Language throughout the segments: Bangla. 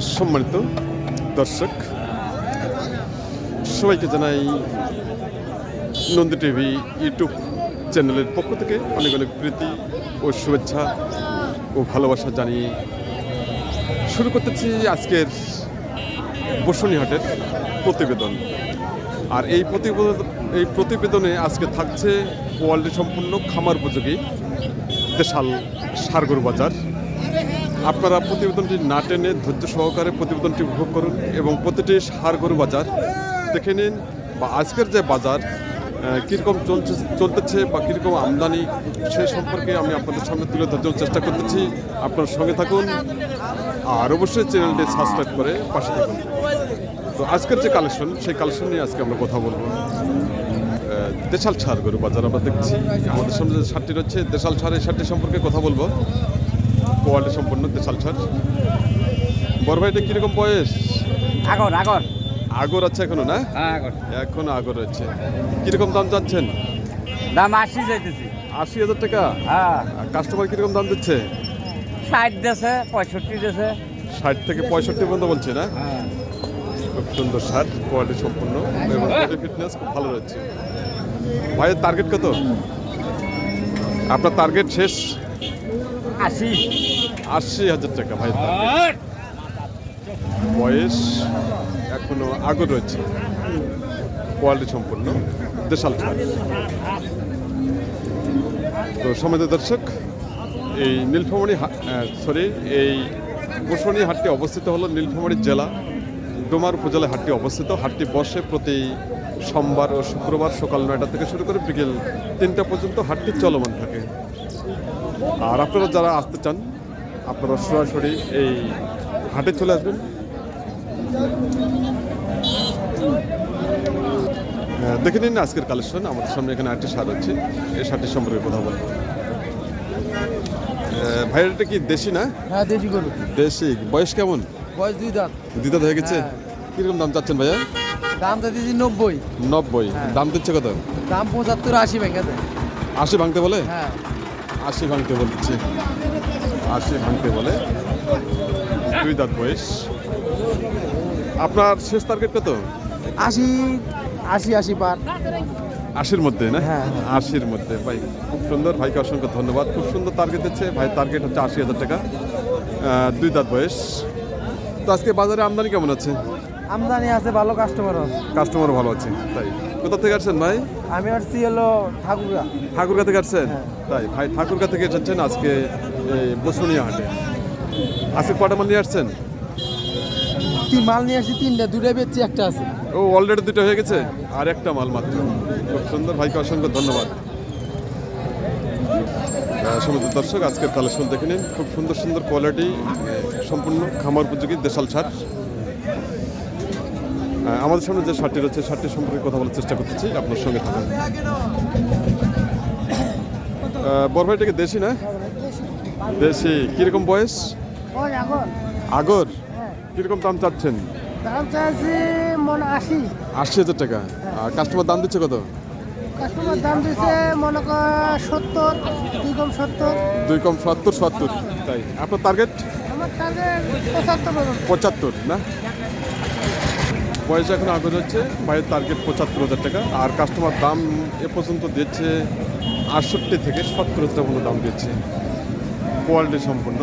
সম্মানিত দর্শক, সবাইকে জানাই নন্দী টিভি ইউটিউব চ্যানেলের পক্ষ থেকে অনেক অনেক প্রীতি ও শুভেচ্ছা ও ভালোবাসা জানিয়ে শুরু করতেছি আজকের বসুনিহাটের প্রতিবেদন। আর এই প্রতিবেদন, এই প্রতিবেদনে আজকে থাকছে কোয়ালিটি সম্পূর্ণ খামার উপযোগী দেশাল সারগরু বাজার। আপনারা প্রতিবেদনটি না টেনে ধৈর্য সহকারে প্রতিবেদনটি উপভোগ করুন এবং প্রতিটি সার গরু বাজার দেখে নিন বা আজকের যে বাজার কীরকম চলছে, চলতেছে বা কীরকম আমদানি সে সম্পর্কে আমি আপনাদের সামনে তুলে ধরার চেষ্টা করতেছি। আপনার সঙ্গে থাকুন আর অবশ্যই চ্যানেলটি সাবস্ক্রাইব করে পাশে থাকুন। তো আজকের যে কালেকশন, সেই কালেকশন নিয়ে আজকে আমরা কথা বলব। দেশাল ছাড় গরু বাজার আমরা দেখছি। আমাদের সামনে যে সারটি রয়েছে, দেশাল ছাড় এই সারটি সম্পর্কে কথা বলব। কোয়ালিটি সম্পন্ন দেশাল ছাড় বড় ভাইটা কীরকম বয়স? আগর আগর। আগর আছে এখনও না? হ্যাঁ আগর। এখনও আগর আছে। কীরকম দাম চাচ্ছেন? দাম আশি যাইতেছি আশি হাজার টাকা? হ্যাঁ। কাস্টমার কীরকম দাম দিচ্ছে? ষাট দেশে পঁয়ষট্টি দেশে ষাট থেকে পঁয়ষট্টি পর্যন্ত বলছে না? হ্যাঁ। খুব সুন্দর সার কোয়ালিটি সম্পূর্ণ এবং ফিটনেস খুব ভালো রয়েছে। ভাইয়ের টার্গেট কত? আপনার টার্গেট শেষ? আশি। আশি হাজার টাকা, ভাই। বয়স এখনও আগর রয়েছে কোয়ালিটি সম্পূর্ণ দেশাল তো সমাজ দর্শক, এই নীলফামারী সরি এই বসুনি হাটটি অবস্থিত হলো নীলফামারী জেলা। ডোমার উপজেলায় হাটটি অবস্থিত। হাটটি বসে প্রতি সোমবার ও শুক্রবার সকাল নয়টা থেকে শুরু করে বিকেল তিনটা পর্যন্ত হাটটি চলমান থাকে। আর আপনারা যারা আসতে চান আপনারা সরাসরি এই হাটে চলে আসবেন। দেখে নিন আজকের কালেকশন আমাদের সামনে এখানে আটটি সার হচ্ছে এই সারটির সম্পর্কে কথা বলব। ভাইয়ের এটা কি দেশি না? হ্যাঁ দেশি গরু। দেশি বয়স কেমন? বয়স দুই দাঁত। দিদাত হয়ে গেছে? হ্যাঁ। কীরকম দাম চাচ্ছেন ভাইয়া? দামটা দিয়েছি নব্বই। নব্বই হ্যাঁ। দাম দিচ্ছে কত? দাম পঁচাত্তর আশি ভেঙাতে। আশি ভাঙতে বলে? হ্যাঁ। আশি ভাঙতে বলছি। আশি ভাঙতে বলে। দুই দাঁত বয়স। আপনার শেষ টার্গেট কত? আশি আশি আশি পার। আশির মধ্যে না? হ্যাঁ। আশির মধ্যে। ভাই খুব সুন্দর। ভাইকে অসংখ্য ধন্যবাদ। খুব সুন্দর টার্গেট দিচ্ছে। ভাই টার্গেট হচ্ছে আশি হাজার টাকা। দুই দাঁত বয়স। তো আজকে বাজারে আমদানি কেমন আছে? আমদানি আছে ভালো কাস্টমার আছে। কাস্টমার ভালো আছে। তাই। কোথা থেকে আসছেন ভাই? আমি আসছি হলো ঠাকুরা ঠাকুরগা থেকে আসছেন? হ্যাঁ। তাই ভাই ঠাকুরগা থেকে এসেছেন আজকে বসুনিয়া হাটে। আজকে কটা মাল নিয়ে আসছেন? তিন মাল নিয়ে আসছি তিনটা দুটো বেচছি একটা আছে। ও অলরেডি দুটো হয়ে গেছে? আর একটা মাল মাত্র। খুব সুন্দর। ভাইকে অসংখ্য ধন্যবাদ। সমস্ত দর্শক আজকের কালেকশন দেখে নিন। খুব সুন্দর সুন্দর কোয়ালিটি সম্পূর্ণ খামার উপযোগী দেশাল আহ, আমাদের সামনে যে শার্টটি রয়েছে শার্টটি সম্পর্কে কথা বলার চেষ্টা করতেছি। আপনার সঙ্গে থাকুন। আহ, বড় ভাইটাকে দেশি না? দেশি কীরকম বয়স? আগর। আগর? কীরকম দাম চাচ্ছেন? দাম চাইছি মনে আশি। আশি হাজার টাকা। আর কাস্টমার দাম দিচ্ছে কত? কাস্টমার দাম দিছে মনে কর সত্তর দুই কম সত্তর। দুই কম সত্তর সত্তর। তাই। আপনার টার্গেট আমার টার্গেট পঁচাত্তর পঁচাত্তর না? বয়স এখন আগে হচ্ছে ভাইয়ের টার্গেট পঁচাত্তর হাজার টাকা। আর কাস্টমার দাম এ পর্যন্ত দিচ্ছে আটষট্টি থেকে সত্তর হাজার টাকা দাম দিচ্ছে। কোয়ালিটি সম্পন্ন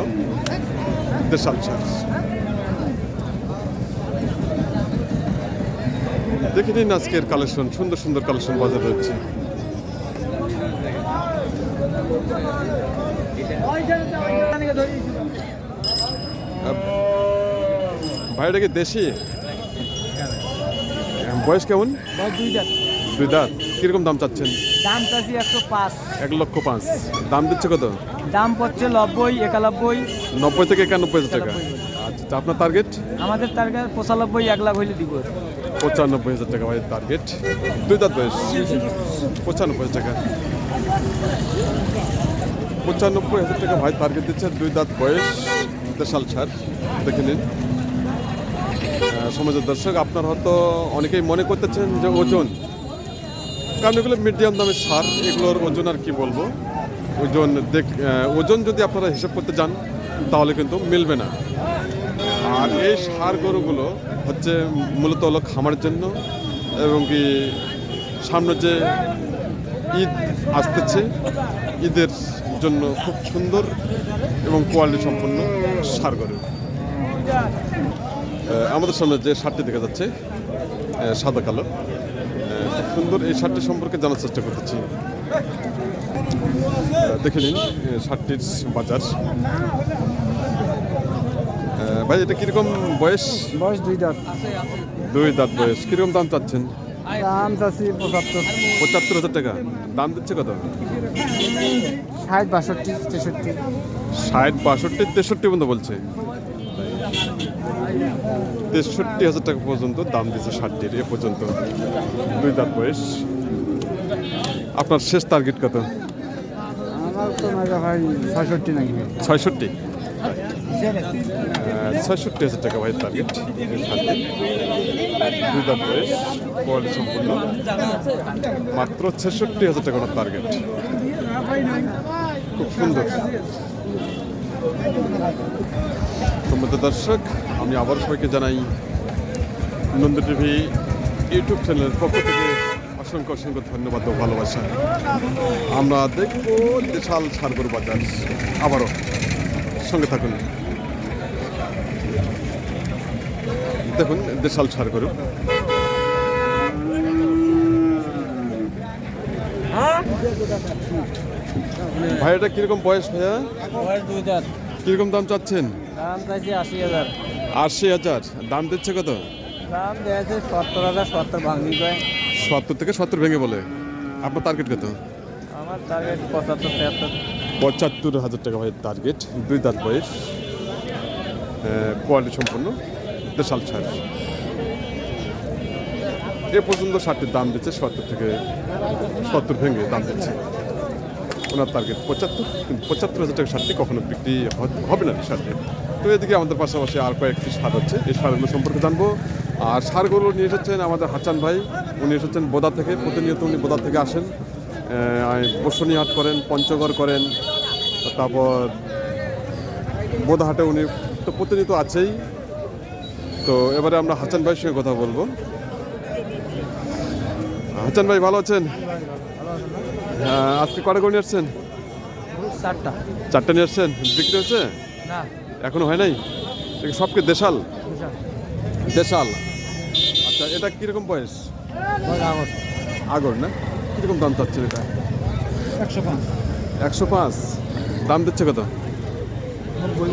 দেখে নিন আজকের কালেকশন সুন্দর সুন্দর কালেকশন বাজারে হচ্ছে ভাইটা কি দেশি? বয়স কেমন? দুই দাঁত। দুই দাঁত। কীরকম দাম চাচ্ছেন? দাম চাইছি একশো পাঁচ। এক লক্ষ পাঁচ। দাম দিচ্ছে কত? দাম পড়ছে নব্বই একানব্বই। নব্বই থেকে একানব্বই হাজার টাকা। আচ্ছা আপনার টার্গেট আমাদের টার্গেট পঁচানব্বই এক লাখ হইলে দিব। পঁচানব্বই হাজার টাকা ভাই টার্গেট দুই দাঁত বয়স? পঁচানব্বই হাজার টাকা। পঁচানব্বই হাজার টাকা ভাই টার্গেট দিচ্ছে। দুই দাঁত বয়স। দেশাল ছাড় দেখে নিন। সমাজের দর্শক, আপনার হয়তো অনেকেই মনে করতেছেন যে ওজন। কারণ এগুলো মিডিয়াম দামের সার, এগুলোর ওজন আর কি বলব? ওজন দেখ ওজন যদি আপনারা হিসাব করতে যান, তাহলে কিন্তু মিলবে না। আর এই সার গরুগুলো হচ্ছে মূলত হলো খামারের জন্য এবং কি সামনে যে ঈদ আসতেছে, ঈদের জন্য খুব সুন্দর এবং কোয়ালিটি সম্পন্ন সার গরু। আমাদের সামনে যে শার্টটি দেখা যাচ্ছে সাদা কালো। সুন্দর এই শার্টটি সম্পর্কে জানার চেষ্টা করতেছি। দেখে নিন শার্টটির বাজার। ভাই এটা কীরকম বয়স? বয়স দুই দাঁত। দুই দাঁত বয়স। কীরকম দাম চাচ্ছেন? দাম চাচ্ছি পঁচাত্তর। পঁচাত্তর হাজার টাকা। দাম দিচ্ছে কত? ষাট বাষট্টি তেষট্টি। ষাট বাষট্টি তেষট্টি পর্যন্ত বলছে। তেষট্টি হাজার টাকা পর্যন্ত দাম দিচ্ছে ষাটটির এ পর্যন্ত। দুই দাঁত বয়স। আপনার শেষ টার্গেট কত? ছয়ষট্টি নাকি। ছয়ষট্টি। হাজার টাকা ভাই টার্গেট দুই দাঁত বয়স কোয়ালিটি সম্পূর্ণ। মাত্র ছেষট্টি হাজার টাকা টার্গেট খুব সুন্দর। সম্মত দর্শক আমি আবার সবাইকে জানাই নন্দ টিভি ইউটিউব চ্যানেলের পক্ষ থেকে অসংখ্য অসংখ্য ধন্যবাদ ও ভালোবাসা। আমরা দেখব বিশাল সারগর বাজার। আবারও সঙ্গে থাকুন। দেখুন দেশাল সার গরু ভাই এটা কীরকম বয়স ভাইয়া? কীরকম দাম চাচ্ছেন? দাম চাইছি আশি হাজার। আশি হাজার। দাম দিচ্ছে কত? দাম দিয়েছে সত্তর হাজার সত্তর ভাঙি কয় সত্তর থেকে সত্তর ভেঙে বলে। আপনার টার্গেট কত? আমার টার্গেট পঁচাত্তর ছিয়াত্তর। পঁচাত্তর হাজার টাকা ভাই টার্গেট দুই দাঁত বয়স। কোয়ালিটি সম্পন্ন। দেশাল সার এ পর্যন্ত ষাটটির দাম দিচ্ছে সত্তর থেকে সত্তর ভেঙে দাম দিচ্ছে। ওনার টার্গেট পঁচাত্তর, কিন্তু পঁচাত্তর হাজার টাকা সারটি কখনো বিক্রি হবে না সারটি তো এদিকে আমাদের পাশাপাশি আর কয়েকটি সার হচ্ছে এই সারগুলো সম্পর্কে জানব। আর সারগুলো নিয়ে এসেছেন আমাদের হাসান ভাই, উনি এসেছেন বোদা থেকে, প্রতিনিয়ত উনি বোদা থেকে আসেন। বসুনিহাট করেন, পঞ্চগড় করেন, তারপর বোদাহাটে উনি তো প্রতিনিয়ত আছেই। তো এবারে আমরা হাসান ভাইয়ের সঙ্গে কথা বলব। হাসান ভাই, ভালো আছেন? আজকে কটা করে নিয়ে আসছেন? চারটা। চারটে নিয়ে আসছেন? বিক্রি হচ্ছে না। এখনও হয় নাই? সবকে দেশাল? দেশাল। আচ্ছা এটা কীরকম বয়স? আগর। না? কীরকম দাম চাচ্ছেন এটা? একশো পাঁচ। একশো পাঁচ? দাম দিচ্ছে কত? নব্বই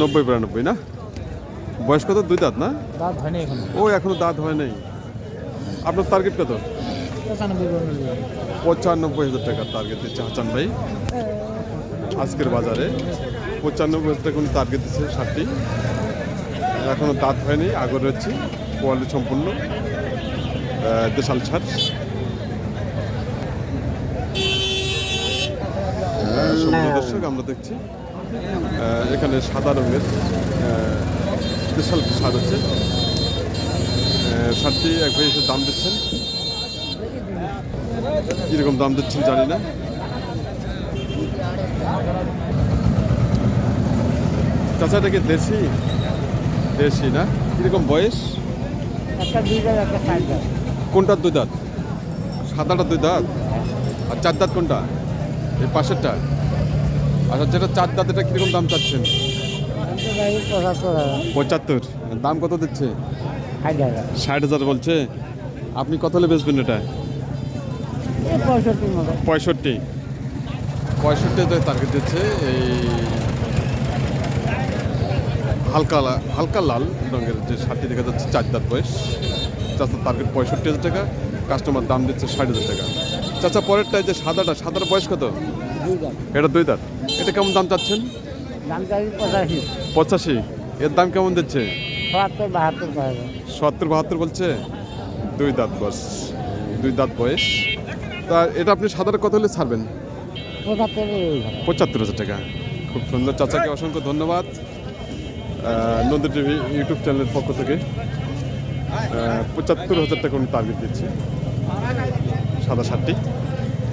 নব্বই বিরানব্বই না? বয়স কত? দুই দাঁত না? দাঁত এখন। ও এখনও দাঁত হয় নাই। আপনার টার্গেট কত? পঁচানব্বই হাজার টাকার টার্গেট দিচ্ছে হাসান ভাই। আজকের বাজারে পঁচানব্বই হাজার টাকা টার্গেট দিচ্ছে ষাটটি এখনও দাঁত হয়নি, আগর রয়েছে, কোয়ালিটি সম্পূর্ণ দেশাল ছাড়। দর্শক, আমরা দেখছি এখানে সাদা রঙের দেশাল সার হচ্ছে। সারটি এক ভাই এসে দাম দিচ্ছেন। কীরকম দাম দিচ্ছেন জানি না। চাচা এটা কি দেশি? দেশি না? কীরকম বয়স? একটা দুই দাঁত দাঁত। কোনটার দুই দাঁত? আর চার দাঁত কোনটা? এই পাশেরটা? আচ্ছা যেটা চার দাঁত এটা কীরকম দাম চাচ্ছেন? পঁচাত্তর। দাম কত দিচ্ছে? ষাট হাজার বলছে। আপনি কত হলে বেচবেন এটা? পঁয়ষট্টি। পঁয়ষট্টি টার্গেট দিচ্ছে এই হালকা লা- হালকা লাল রঙের যে শার্টটি দেখা যাচ্ছে চার দাঁত বয়স। চাচার টার্গেট পঁয়ষট্টি হাজার টাকা কাস্টমার দাম দিচ্ছে ষাট হাজার টাকা। চাচা পরেরটা যে সাদাটা সাদার বয়স কত? এটা দুই দাঁত। এটা কেমন দাম চাচ্ছেন? পঁচাশি। এর দাম কেমন দিচ্ছে? সত্তর বাহাত্তর বলছে? দুই দাঁত বয়স। দুই দাঁত বয়স। তা এটা আপনি সাদার কত হলে ছাড়বেন। পঁচাত্তর হাজার টাকা। খুব সুন্দর। চাচাকে অসংখ্য ধন্যবাদ। নন্দী টিভি ইউটিউব চ্যানেলের পক্ষ থেকে। পঁচাত্তর হাজার টাকা উনি টার্গেট দিচ্ছে। সাদা শার্টটি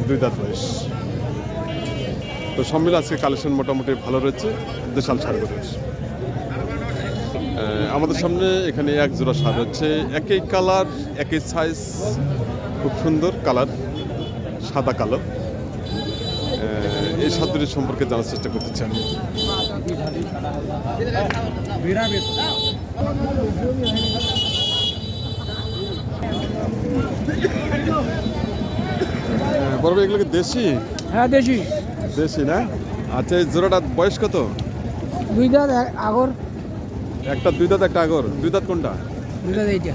দুই দাঁত বয়স। তো সব মিলে আজকে কালেকশন মোটামুটি ভালো রয়েছে। দেশাল ছাড় রয়েছে আমাদের সামনে এখানে এক জোড়া সার হচ্ছে একই কালার একই সাইজ খুব সুন্দর কালার সাদা কালো। এই সাত দুটির সম্পর্কে জানার চেষ্টা করতে আহ, বড় এগুলো কি দেশি? হ্যাঁ দেশি। দেশি না? আচ্ছা এই জোড়াটার বয়স কত? দুই দাঁত আগর। একটা দুই দাঁত একটা আগর। দুই দাঁত কোনটা? দুই দাঁত এইটা।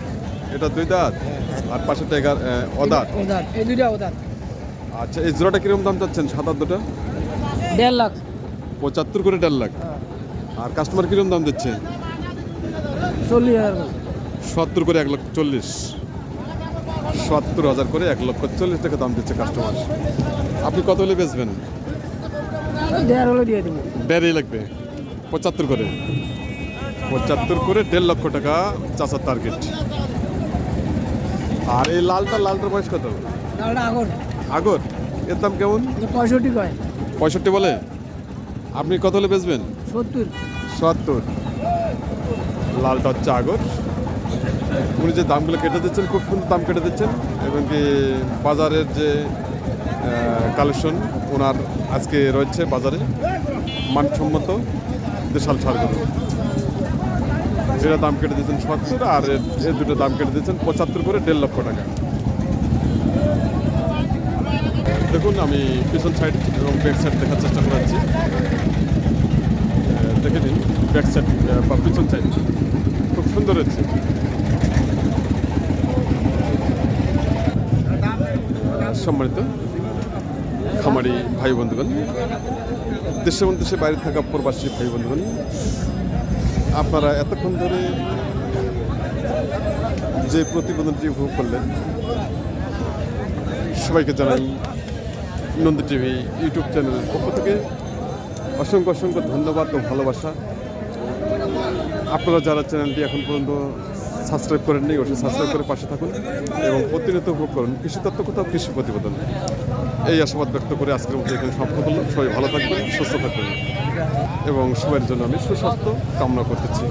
এটা দুই দাঁত? আর পাশেরটা এগার আহ, অদাঁত? এই দুইটা ও দাঁত আচ্ছা এই জোড়াটা কীরকম দাম চাচ্ছেন? সাত আট দুটা? দেড় লাখ। পঁচাত্তর করে দেড় লাখ। আর কাস্টমার কীরকম দাম দিচ্ছে? চল্লিশ। সত্তর করে এক লক্ষ চল্লিশ। সত্তর হাজার করে এক লক্ষ চল্লিশ টাকা দাম দিচ্ছে কাস্টমার আপনি কত হলে বেচবেন? দেড় হলে দিয়ে দেবো। দেড়ই লাগবে। পঁচাত্তর করে। পঁচাত্তর করে দেড় লক্ষ টাকা চাষার টার্গেট আর এই লালটা লালটার বয়স কত? তাহলে আগর। আগর এর দাম কেমন? পঁয়ষট্টি কয়। পঁয়ষট্টি বলে? আপনি কত হলে বেচবেন? সত্তর। সত্তর। লালটা হচ্ছে আগর। উনি যে দামগুলো কেটে দিচ্ছেন খুব সুন্দর দাম কেটে দিচ্ছেন এবং কি বাজারের যে কালেকশন ওনার আজকে রয়েছে বাজারে। মানসম্মত দেশাল সারগুলো এটা দাম কেটে দিচ্ছেন সত্তর আর এর দুটো দাম কেটে দিচ্ছেন পঁচাত্তর করে দেড় লক্ষ টাকা। দেখুন, আমি পিছন সাইড এবং ব্যাক সাইড দেখার চেষ্টা করাচ্ছি। দেখে নিন ব্যাক সাইড বা পিছন সাইড খুব সুন্দর হচ্ছে। সম্মানিত খামারি ভাই বন্ধুগণ দেশে এবং দেশে বাইরে থাকা প্রবাসী ভাই বন্ধুগণ, আপনারা এতক্ষণ ধরে যে প্রতিবেদনটি উপভোগ করলেন, সবাইকে জানাই নন্দী টিভি ইউটিউব চ্যানেলের পক্ষ থেকে অসংখ্য অসংখ্য ধন্যবাদ ও ভালোবাসা। আপনারা যারা চ্যানেলটি এখন পর্যন্ত সাবস্ক্রাইব করেননি, অবশ্যই সাবস্ক্রাইব করে পাশে থাকুন এবং প্রতিনিয়ত উপভোগ করুন কৃষি তত্ত্ব কোথাও কৃষি প্রতিবেদন। এই আশাবাদ ব্যক্ত করে আজকের মতো এখানে সমাপ্ত করলাম। সবাই ভালো থাকবেন, সুস্থ থাকবেন এবং সবার জন্য আমি সুস্বাস্থ্য কামনা করতেছি।